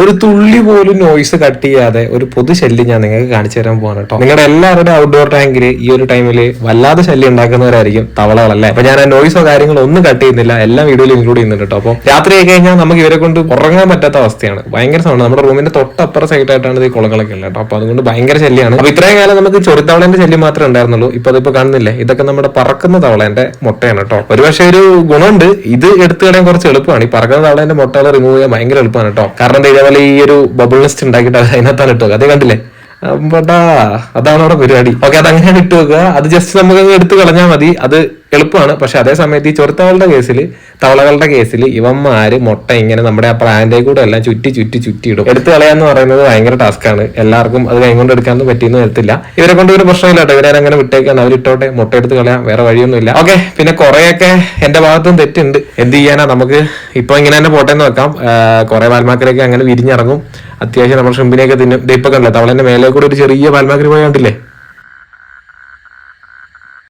ഒരു തുള്ളി പോലും നോയിസ് കട്ട് ചെയ്യാതെ ഒരു പൊതു ശല്യം ഞാൻ നിങ്ങൾക്ക് കാണിച്ചു തരാൻ പോവാണ് കേട്ടോ. നിങ്ങളുടെ എല്ലാവരുടെ ഔട്ട്ഡോർ ടാങ്കിൽ ഈ ഒരു ടൈമിൽ വല്ലാതെ ശല്യം ഉണ്ടാക്കുന്നവരായിരിക്കും തവളകളല്ലേ? അപ്പൊ ഞാൻ ആ നോയിസോ കാര്യങ്ങളോ ഒന്നും കട്ട് ചെയ്യുന്നില്ല. എല്ലാം വീഡിയോയിൽ ഇൻക്ലൂഡ് ചെയ്യുന്നുണ്ട് കേട്ടോ. അപ്പോൾ രാത്രി ആയി കഴിഞ്ഞാൽ നമുക്ക് ഇവരെ കൊണ്ട് ഉറങ്ങാൻ പറ്റാത്ത അവസ്ഥയാണ്. ഭയങ്കര സൗണ്ട് നമ്മുടെ റൂമിന്റെ തൊട്ടപ്പുറ സൈഡായിട്ടാണ് ഈ കുളങ്ങളൊക്കെ ഉള്ളത് കേട്ടോ. അപ്പൊ അതുകൊണ്ട് ഭയങ്കര ശല്യമാണ്. അപ്പൊ ഇത്രയും കാലം നമുക്ക് ചൊറിത്തവളേന്റെ ശല്യം മാത്രമേ ഉണ്ടായിരുന്നുള്ളൂ. ഇപ്പൊ അതിപ്പോ കാണുന്നില്ലേ? ഇതൊക്കെ നമ്മുടെ പറക്കുന്ന തവളന്റെ മുട്ടയാണ് കേട്ടോ. ഒരുപക്ഷെ ഒരു ഗുണമുണ്ട്. ഇത് എടുത്തു കളയാൻ കുറച്ച് എളുപ്പമാണ്. ഈ പറക്കുന്ന തവളന്റെ മുട്ടകൾ റിമൂവ് ചെയ്യാൻ ഭയങ്കര എളുപ്പമാണ് കേട്ടോ. കാരണം ഇതേപോലെ ഈ ഒരു ബബിൾ നെസ്റ്റ് ഉണ്ടാക്കിയിട്ട് അത് അതിനകത്താണ് ഇട്ടത്. അതേ കണ്ടില്ലേ? അമ്പടാ അതാണ് അവിടെ പരിപാടി. ഓക്കെ അത് അങ്ങനെ ഇട്ട് വെക്കുക. അത് ജസ്റ്റ് നമുക്ക് എടുത്തു കളഞ്ഞാൽ മതി. അത് എളുപ്പമാണ്. പക്ഷെ അതേ സമയത്ത് ഈ ചൊറുത്തവളുടെ കേസിൽ തവളകളുടെ കേസിൽ ഇവന്മാര് മുട്ട ഇങ്ങനെ നമ്മുടെ ആ പ്രാന്റെ കൂടെ എല്ലാം ചുറ്റി ചുറ്റി ചുറ്റി ഇടും. എടുത്തു കളയാന്ന് പറയുന്നത് ഭയങ്കര ആണ്. എല്ലാവർക്കും അത് കൈ കൊണ്ട് എടുക്കാനൊന്നും പറ്റിയെന്ന് വരത്തില്ല. ഇവരെ കൊണ്ട് ഒരു പ്രശ്നമില്ല കേട്ടോ. ഇവരെ അങ്ങനെ വിട്ടേക്കാണ്. അവരിട്ടോട്ടെ മുട്ട എടുത്ത് കളയാം. വേറെ വഴിയൊന്നുമില്ല. ഓക്കെ പിന്നെ കുറെയൊക്കെ എന്റെ ഭാഗത്തും തെറ്റുണ്ട്. എന്ത് ചെയ്യാനാ? നമുക്ക് ഇപ്പൊ ഇങ്ങനെ തന്നെ പോട്ടെ എന്ന് വെക്കാം. കുറെ വാൽമാക്കരൊക്കെ അങ്ങനെ വിരിഞ്ഞിറങ്ങും. അത്യാവശ്യം നമ്മൾ ഷെമ്പിനെയൊക്കെ തിന്നും. ഇപ്പൊ കണ്ടില്ലേ മേലെ കൂടെ ഒരു ചെറിയ പാൽമാക്രി പോയി കണ്ടില്ലേ?